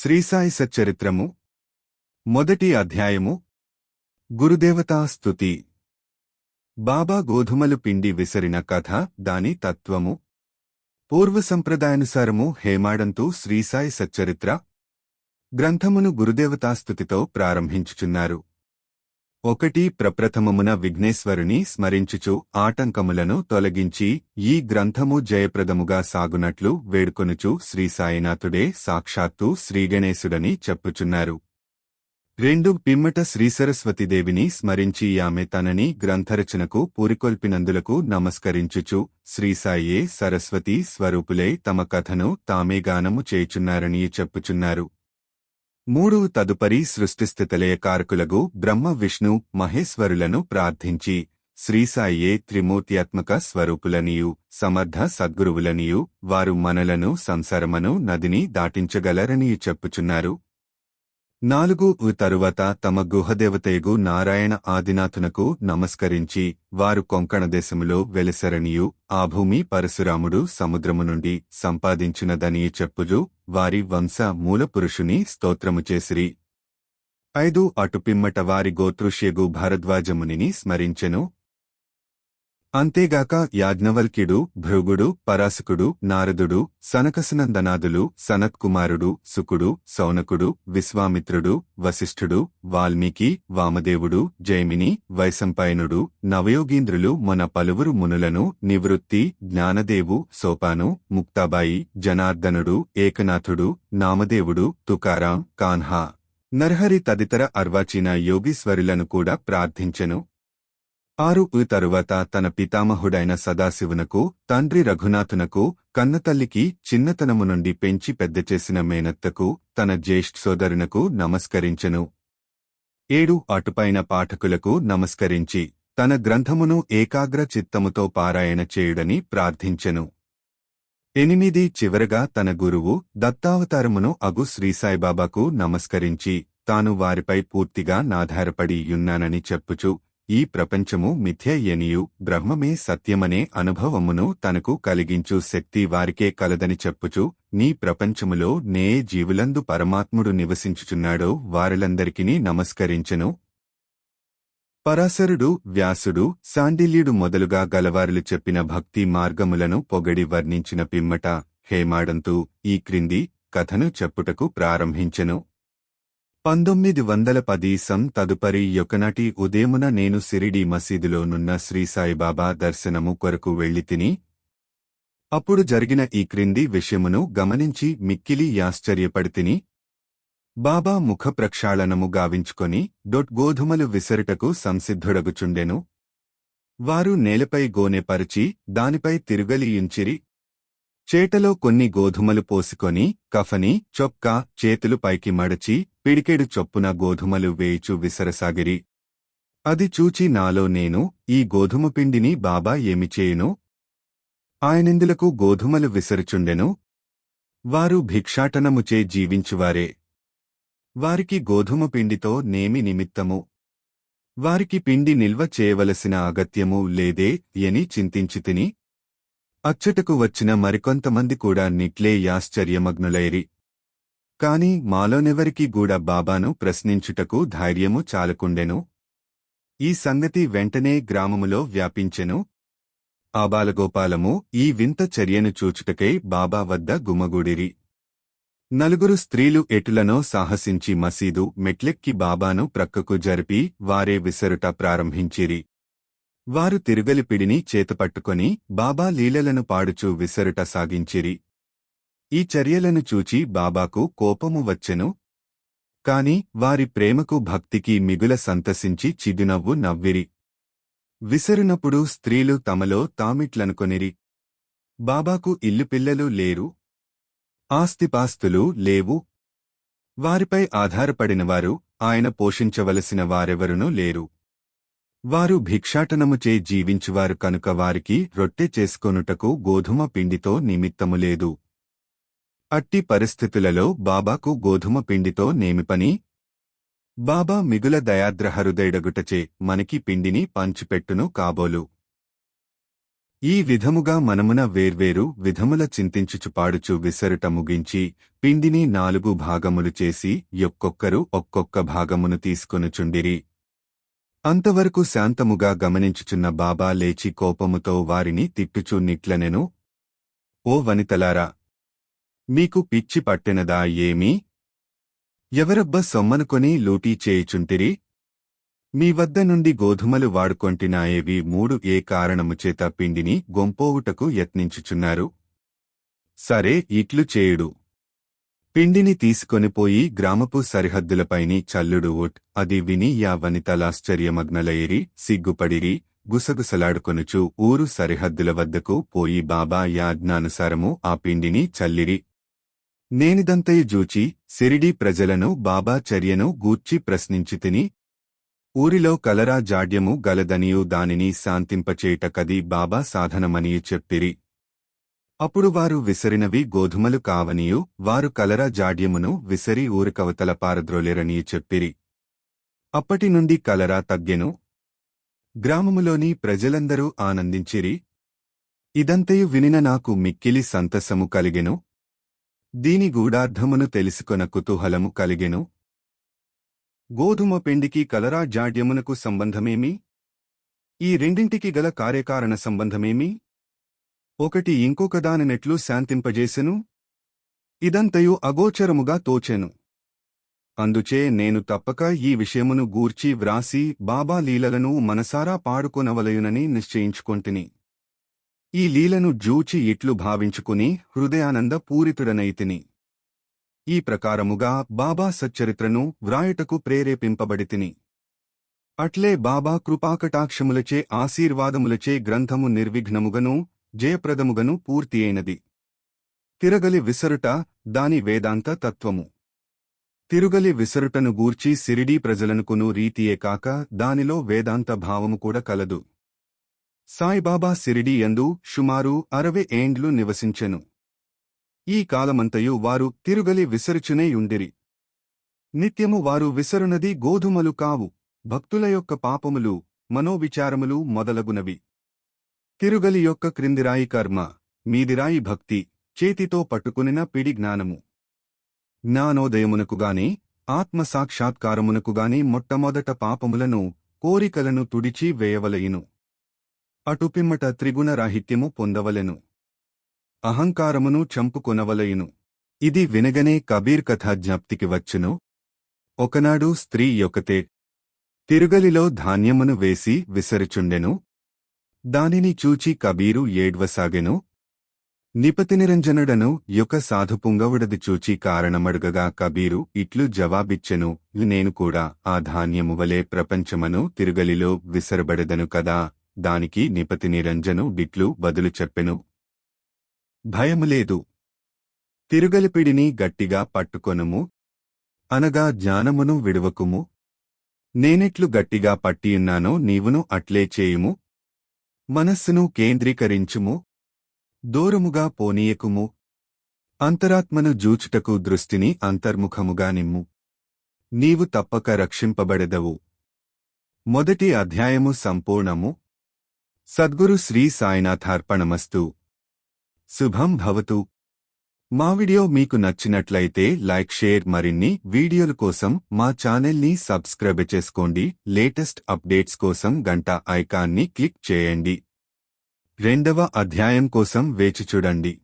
శ్రీసాయి సచ్చరిత్రము మొదటి అధ్యాయము. గురుదేవతా స్థుతి బాబా గోధుమలు పిండి విసరిన కథ దాని తత్వము. పూర్వ సంప్రదాయానుసారము హేమాడంతు శ్రీసాయి సచ్చరిత్ర. గ్రంథమును గురుదేవతాస్తుతితో ప్రారంభించుచున్నారు. ఒకటి ప్రప్రథమమున విఘ్నేశ్వరుని స్మరించుచు ఆటంకములను తొలగించి ఈ గ్రంథము జయప్రదముగా సాగునట్లు వేడుకొనుచు శ్రీ సాయినాథుడే సాక్షాత్తు శ్రీగణేశుడని చెప్పుచున్నారు. రెండు పిమ్మట శ్రీసరస్వతిదేవిని స్మరించి ఆమె తనని గ్రంథరచనకు పూరికొల్పినందులకు నమస్కరించుచు శ్రీసాయే సరస్వతీ స్వరూపులే తమ కథను తామే గానము చేయుచున్నారని చెప్పుచున్నారు. మూడు తదుపరి సృష్టిస్థితలయ కారకులగు బ్రహ్మ విష్ణు మహేశ్వరులను ప్రార్థించి శ్రీసాయే త్రిమూర్త్యాత్మక స్వరూపులనియు సమర్థ సద్గురువులనియు వారు మనలను సంసారమను నదిని దాటించగలరని చెప్పుచున్నారు. నాలుగు తరువాత తమ గుహదేవతయగు నారాయణ ఆదినాథునకు నమస్కరించి వారు కొంకణ దేశములో వెలసరనియు ఆ భూమి పరశురాముడు సముద్రము నుండి సంపాదించునదని చెప్పుజూ వారి వంశ మూలపురుషుని స్తోత్రము చేసిరి. ఐదు అటుపిమ్మట వారి గోతృష్యగు భారద్వాజమునిని స్మరించెను. అంతేగాక యాజ్ఞవల్క్యుడు భృగుడు పరాశకుడు నారదుడు సనకసనందనాదులు సనత్కుమారుడు సుకుడు సౌనకుడు విశ్వామిత్రుడు వశిష్ఠుడు వాల్మీకి వామదేవుడు జైమిని వైశంపాయనుడు నవయోగీంద్రులు మన పలువురు మునులను నివృత్తి జ్ఞానదేవు సోపాను ముక్తాబాయి జనార్దనుడు ఏకనాథుడు నామదేవుడు తుకారాం కాన్హా. నర్హరి తదితర అర్వాచీన యోగీశ్వరులను కూడా ప్రార్థించెను. ఆరు ఉ తరువాత తన పితామహుడైన సదాశివునకు తండ్రి రఘునాథునకు కన్నతల్లికి చిన్నతనము నుండి పెంచి పెద్ద చేసిన మేనత్తకు తన జ్యేష్ఠ సోదరునకు నమస్కరించెను. ఏడు అటుపైన పాఠకులకు నమస్కరించి తన గ్రంథమును ఏకాగ్ర చిత్తముతో పారాయణ చేయుడని ప్రార్థించెను. ఎనిమిది చివరగా తన గురువు దత్తావతారమును అగు శ్రీసాయిబాబాకు నమస్కరించి తాను వారిపై పూర్తిగా నాధారపడి యున్నానని చెప్పుచు ఈ ప్రపంచము మిథ్యయనియు బ్రహ్మమే సత్యమనే అనుభవమును తనకు కలిగించు శక్తి వారికే కలదని చెప్పుచు నీ ప్రపంచములో నే జీవులందు పరమాత్ముడు నివసించుచున్నాడో వారిలందరికీ నమస్కరించెను. పరాశరుడు వ్యాసుడు సాండిల్యుడు మొదలుగా గలవారులు చెప్పిన భక్తి మార్గములను పొగడి వర్ణించిన పిమ్మట హేమాడంతు ఈ క్రింది కథను చెప్పుటకు ప్రారంభించెను. పంతొమ్మిది వందల పది సం తదుపరి యొకనటి ఉదయమున నేను సిరిడి మసీదులోనున్న శ్రీసాయిబాబా దర్శనము కొరకు వెళ్ళి తిని అప్పుడు జరిగిన ఈ క్రింది విషయమును గమనించి మిక్కిలి యాశ్చర్యపడితిని బాబా ముఖ ప్రక్షాళనము గావించుకొని డొట్ గోధుమలు విసరుటకు సంసిద్ధుడగుచుండెను. వారు నేలపై గోనెపరిచి దానిపై తిరుగలియుంచిరి చేటలో కొన్ని గోధుమలు పోసుకొని కఫని చొక్కా చేతులు పైకి మడచి పిడికెడు చొప్పున గోధుమలు వేయిచు విసరసాగిరి. అది చూచి నాలో నేను ఈ గోధుమ పిండిని బాబా ఏమి చేయును? ఆయనిందులకు గోధుమలు విసరుచుండెను? వారు భిక్షాటనముచే జీవించువారే. వారికి గోధుమ పిండితో నేమి నిమిత్తము. వారికి పిండి నిల్వ చేయవలసిన అగత్యము లేదే అని చింతించితిని. అచ్చటకు వచ్చిన మరికొంతమంది కూడా నిట్లే యాశ్చర్యమగ్నులైరి. కాని మాలోనెవరికి గూడా బాబాను ప్రశ్నించుటకు ధైర్యము చాలకుండెను? ఈ సంగతి వెంటనే గ్రామములో వ్యాపించెను. ఆబాలగోపాలము ఈ వింత చర్యను చూచుటకై బాబా వద్ద గుమగూడిరి. నలుగురు స్త్రీలు ఎటులనో సాహసించి మసీదు మెట్లెక్కి బాబాను ప్రక్కకు జరిపి వారే విసరుట ప్రారంభించిరి. వారు తిరుగలిపిడిని చేతపట్టుకొని బాబా లీలలను పాడుచూ విసరుట సాగించిరి. ఈ చర్యలను చూచి బాబాకు కోపము వచ్చెను. కాని వారి ప్రేమకు భక్తికి మిగుల సంతసించి చిదునవ్వు నవ్విరి. విసరునప్పుడు స్త్రీలు తమలో తామిట్లనుకొనిరి. బాబాకు ఇల్లు పిల్లలు లేరు. ఆస్తిపాస్తులు లేవు. వారిపై ఆధారపడినవారు ఆయన పోషించవలసిన వారెవరునూ లేరు. వారు భిక్షాటనముచే జీవించువారు కనుక వారికి రొట్టె చేసుకొనుటకు గోధుమ పిండితో నిమిత్తము లేదు. అట్టి పరిస్థితులలో బాబాకు గోధుమ పిండితో నేమిపని బాబా మిగుల దయాద్రహరుదైడగుటచే మనకి పిండిని పంచిపెట్టును కాబోలు. ఈ విధముగా మనమున వేర్వేరు విధముల చింతించుచు పాడుచు విసరుట ముగించి పిండిని నాలుగు భాగములు చేసి యొక్కొక్కరు ఒక్కొక్క భాగమును తీసుకొనుచుండిరి. అంతవరకు శాంతముగా గమనించుచున్న బాబా లేచి కోపముతో వారిని తిట్టుచూ నిట్లనెను. ఓ వనితలారా మీకు పిచ్చి పట్టెనదా ఏమీ? ఎవరబ్బ సొమ్మనుకొని లూటీ చేయుచుంటిరి? మీ వద్ద నుండి గోధుమలు వాడుకొంటినాయేవి మూడు ఏ కారణముచేత పిండిని గొంపోవుటకు యత్నించుచున్నారు? సరే ఇట్లు చేయుడు. పిండిని తీసుకొనిపోయి గ్రామపు సరిహద్దులపైని చల్లుడు ఉట్ అది విని యా వనితలాశ్చర్యమగ్నలైరి సిగ్గుపడిరి గుసగుసలాడుకొనుచు ఊరు సరిహద్దుల వద్దకు పోయి బాబా యాజ్ఞానుసారము ఆ పిండిని చల్లిరి. నేనిదంతయు జూచి సిరిడి ప్రజలను బాబా చర్యను గూర్చి ప్రశ్నించి తిని ఊరిలో కలరా జాడ్యము గలదనియు దానిని శాంతింపచేయుటకది బాబా సాధనమనియు చెప్పిరి. అప్పుడు వారు విసరినవి గోధుమలు కావనియు వారు కలరా జాడ్యమును విసరి ఊరికవతల పారద్రోలేరనియు చెప్పిరి. అప్పటినుండి కలరా తగ్గెను. గ్రామములోని ప్రజలందరూ ఆనందించిరి. ఇదంతయు వినిన నాకు మిక్కిలి సంతసము కలిగెను. దీని గూఢార్థమును తెలుసుకొన కుతూహలము కలిగెను. గోధుమ పిండికి కలరా జాడ్యమునకు సంబంధమేమి? ఈ రెండింటికి గల కార్యకారణ సంబంధమేమి? ఒకటి ఇంకొకదానినెట్లు శాంతింపజేసెను. ఇదంతయు అగోచరముగా తోచెను. అందుచే నేను తప్పక ఈ విషయమును గూర్చి వ్రాసి బాబా లీలలను మనసారా పాడుకొనవలయునని నిశ్చయించుకొంటిని. ఈ లీలను జూచి ఇట్లు భావించుకుని హృదయానంద పూరితుడనైతిని ఈ ప్రకారముగా బాబా సచ్చరిత్రను వ్రాయుటకు ప్రేరేపింపబడితిని అట్లే బాబా కృపాకటాక్షములచే ఆశీర్వాదములచే గ్రంథము నిర్విఘ్నముగను జయప్రదముగను పూర్తియైనది తిరగలి విసరుట దాని వేదాంత తత్వము. తిరుగలి విసరుటను గూర్చి సిరిడీ ప్రజలనుకును రీతియే కాక దానిలో వేదాంత భావము కూడా కలదు. సాయిబాబా సిరిడి యందు సుమారు అరవై ఏండ్లు నివసించెను. ఈ కాలమంతయు వారు తిరుగలి విసరుచునేయుండిరి నిత్యము వారు విసరునది గోధుమలు కావు భక్తుల యొక్క పాపములు మనోవిచారములు మొదలగునవి. తిరుగలి యొక్క క్రిందిరాయి కర్మ మీదిరాయి భక్తి చేతితో పట్టుకునిన పిడి జ్ఞానము. జ్ఞానోదయమునకుగాని ఆత్మసాక్షాత్కారమునకుగాని మొట్టమొదట పాపములను కోరికలను తుడిచి వేయవలయును. అటుపిమ్మట త్రిగుణరాహిత్యము పొందవలెను. అహంకారమును చంపుకొనవలయును. ఇది వినగనే కబీర్ కథ జ్ఞప్తికి వచ్చును. ఒకనాడు స్త్రీ యొకతే తిరుగలిలో ధాన్యమును వేసి విసరుచుండెను. దానిని చూచి కబీరు ఏడ్వసాగెను. నిపతినిరంజనుడను యొక్క సాధుపుంగవుడది చూచి కారణమడుగగా కబీరు ఇట్లు జవాబిచ్చెను. నేను కూడా ఆ ధాన్యము వలె ప్రపంచమను తిరుగలిలో విసరబడదను కదా. దానికి నిపతి నిరంజను డిట్లు బదులు చెప్పెను. భయములేదు తిరుగలిపిడిని గట్టిగా పట్టుకొనుము. అనగా జ్ఞానమును విడువకుము. నేనెట్లు గట్టిగా పట్టియున్నానో నీవును అట్లే చేయుము. మనస్సును కేంద్రీకరించుము. దూరముగా పోనీయకుము. అంతరాత్మను జూచుటకు దృష్టిని అంతర్ముఖముగా నిమ్ము. నీవు తప్పక రక్షింపబడెదవు. మొదటి అధ్యాయము సంపూర్ణము. సద్గురు శ్రీ సాయినాథార్పణమస్తు. శుభం భవతు. మా వీడియో మీకు నచ్చినట్లయితే లైక్ షేర్ మరిన్ని వీడియోల కోసం మా ఛానల్ని సబ్స్క్రైబ్ చేసుకోండి. లేటెస్ట్ అప్డేట్స్ కోసం గంట ఐకాన్ని క్లిక్ చేయండి. రెండవ అధ్యాయం కోసం వేచి చూడండి.